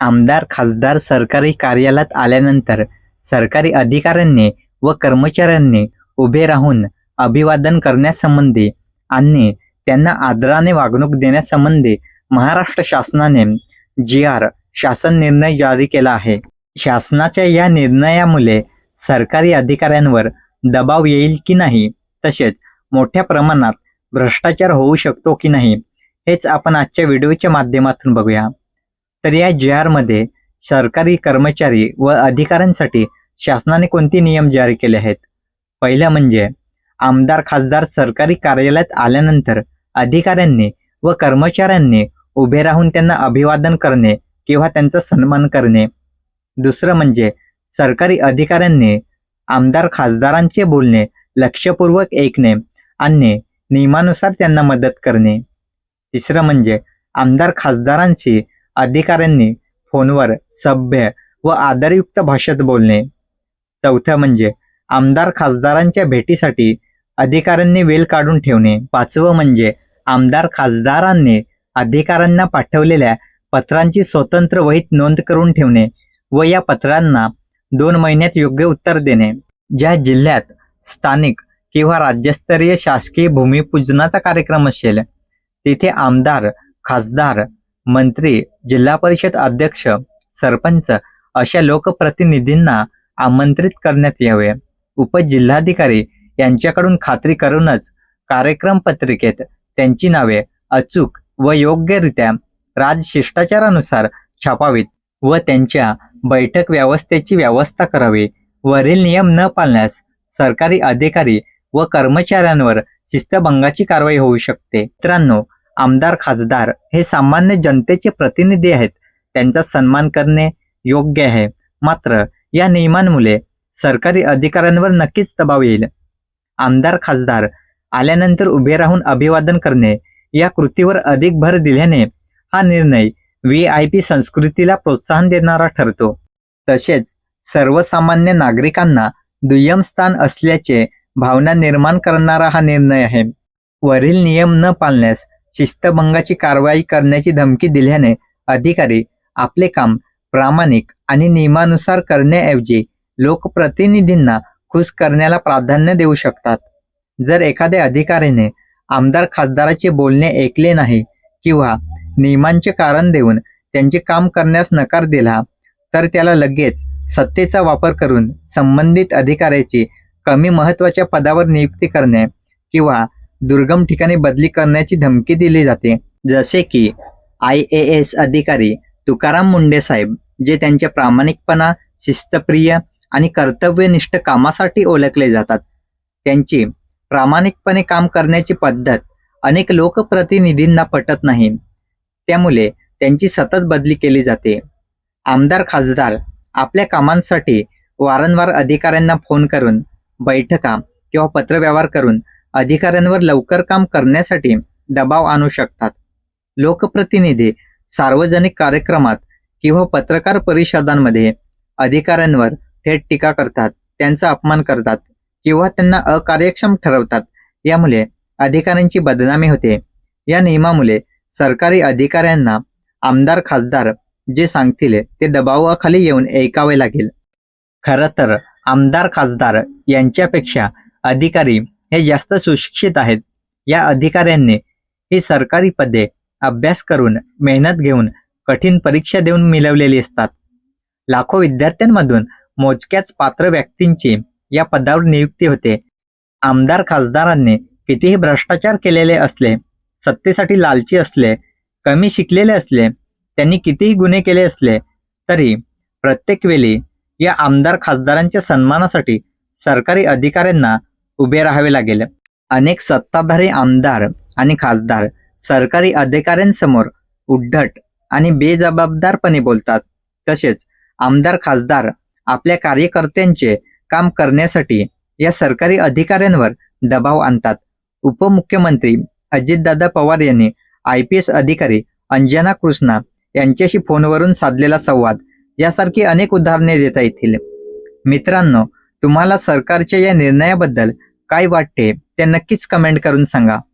आमदार खासदार सरकारी कार्यालयात आल्यानंतर सरकारी अधिकाऱ्यांनी व कर्मचाऱ्यांनी उभे राहून अभिवादन करण्यासंबंधी आणि त्यांना आदराने वागणूक देण्यासंबंधी महाराष्ट्र शासनाने जी आर शासन निर्णय जारी केला आहे. शासनाच्या या निर्णयामुळे सरकारी अधिकाऱ्यांवर दबाव येईल की नाही तसेच मोठ्या प्रमाणात भ्रष्टाचार होऊ शकतो की नाही हेच आपण आजच्या व्हिडिओच्या माध्यमातून बघूया. तर या जी आरमध्ये सरकारी कर्मचारी व अधिकाऱ्यांसाठी शासनाने कोणते नियम जारी केले आहेत? पहिलं म्हणजे आमदार खासदार सरकारी कार्यालयात आल्यानंतर अधिकाऱ्यांनी व कर्मचाऱ्यांनी उभे राहून त्यांना अभिवादन करणे किंवा त्यांचा सन्मान करणे. दुसरं म्हणजे सरकारी अधिकाऱ्यांनी आमदार खासदारांचे बोलणे लक्षपूर्वक ऐकणे आणि नियमानुसार त्यांना मदत करणे. तिसरं म्हणजे आमदार खासदारांशी अधिकाऱ्यांनी फोनवर सभ्य व आदरयुक्त भाषेत बोलणे. चौथं म्हणजे आमदार खासदारांच्या भेटीसाठी अधिकाऱ्यांनी वेळ काढून ठेवणे. पाचवं म्हणजे आमदार खासदारांनी अधिकाऱ्यांना पाठवलेल्या पत्रांची स्वतंत्र वहीत नोंद करून ठेवणे व या पत्रांना दोन महिन्यात योग्य उत्तर देणे. ज्या जिल्ह्यात स्थानिक किंवा राज्यस्तरीय शासकीय भूमिपूजनाचा कार्यक्रम असेल तिथे आमदार खासदार मंत्री जिल्हा परिषद अध्यक्ष सरपंच अशा लोकप्रतिनिधींना आमंत्रित करण्यात यावे. उपजिल्हाधिकारी यांच्याकडून खात्री करूनच कार्यक्रम पत्रिकेत त्यांची नावे अचूक व योग्यरित्या राजशिष्टाचारानुसार छापावीत व त्यांच्या बैठक व्यवस्थेची व्यवस्था करावी. वरील नियम न पाळण्यास सरकारी अधिकारी व कर्मचाऱ्यांवर शिस्तभंगाची कारवाई होऊ शकते. मित्रांनो आमदार खासदार हे सामान्य जनतेचे प्रतिनिधी आहेत. त्यांचा सन्मान करणे योग्य आहे. मात्र या नियमांमुळे सरकारी अधिकाऱ्यांवर नक्कीच दबाव येईल. आमदार खासदार आल्यानंतर उभे राहून अभिवादन करणे या कृतीवर अधिक भर दिल्याने हा निर्णय व्ही आय पी संस्कृतीला प्रोत्साहन देणारा ठरतो. तसेच सर्वसामान्य नागरिकांना दुय्यम स्थान असल्याचे भावना निर्माण करणारा हा निर्णय आहे. वरील नियम न पाळण्यास शिस्तभंगाची कारवाई करण्याची धमकी दिल्याने अधिकारी आपले काम प्रामाणिक आणि नियमानुसार करण्याऐवजी लोकप्रतिनिधींना खुश करण्याला प्राधान्य देऊ शकतात. जर एखाद्या अधिकाऱ्याने आमदार खासदाराचे बोलणे ऐकले नाही किंवा नियमांचे कारण देऊन त्यांचे काम करण्यास नकार दिला तर त्याला लगेच सत्तेचा वापर करून संबंधित अधिकाऱ्याची कमी महत्त्वाच्या पदावर नियुक्ती करणे किंवा दुर्गम ठिकाणी बदली करण्याची धमकी दिली जाते. जसे की आय ए एस अधिकारी तुकाराम मुंडे साहेब जे त्यांच्या प्रामाणिकपणा शिस्तप्रिय आणि कर्तव्यनिष्ठ कामासाठी ओळखले जातात. त्यांची प्रामाणिकपणे काम करण्याची पद्धत अनेक लोकप्रतिनिधींना पटत नाही. त्यामुळे त्यांची सतत बदली केली जाते. आमदार खासदार आपल्या कामांसाठी वारंवार अधिकाऱ्यांना फोन करून बैठका किंवा पत्रव्यवहार करून अधिकाऱ्यांवर लवकर काम करण्यासाठी दबाव आणू शकतात. लोकप्रतिनिधी सार्वजनिक कार्यक्रमात किंवा पत्रकार परिषदांमध्ये अधिकाऱ्यांवर थेट टीका करतात त्यांचा अपमान करतात किंवा त्यांना अकार्यक्षम ठरवतात यामुळे अधिकाऱ्यांची बदनामी होते. या नियमामुळे सरकारी अधिकाऱ्यांना आमदार खासदार जे सांगतील ते दबावाखाली येऊन ऐकावे लागेल. खरं तर आमदार खासदार यांच्यापेक्षा अधिकारी हे जास्त सुशिक्षित आहेत. या अधिकाऱ्यांनी ही सरकारी पदे अभ्यास करून मेहनत घेऊन कठीण परीक्षा देऊन मिळवलेली असतात. लाखो विद्यार्थ्यांमधून मोजक्याच पात्र व्यक्तींची या पदावर नियुक्ती होते. आमदार खासदारांनी कितीही भ्रष्टाचार केलेले असले सत्तेसाठी लालची असले कमी शिकलेले असले त्यांनी कितीही गुन्हे केले असले तरी प्रत्येक वेळी या आमदार खासदारांच्या सन्मानासाठी सरकारी अधिकाऱ्यांना उभे राहावे लागेल. अनेक सत्ताधारी आमदार आणि खासदार सरकारी अधिकाऱ्यांसमोर उद्धट आणि बेजबाबदारपणे बोलतात. तसेच आमदार खासदार आपल्या कार्यकर्त्यांचे काम करण्यासाठी या सरकारी अधिकाऱ्यांवर दबाव आणतात. उपमुख्यमंत्री अजितदादा पवार यांनी आय पी एस अधिकारी अंजना कृष्णा यांच्याशी फोनवरून साधलेला संवाद यासारखी अनेक उदाहरणे देता येतील. मित्रांनो तुम्हाला सरकारच्या या निर्णयाबद्दल काय वाटते ते नक्कीच कमेंट करून सांगा.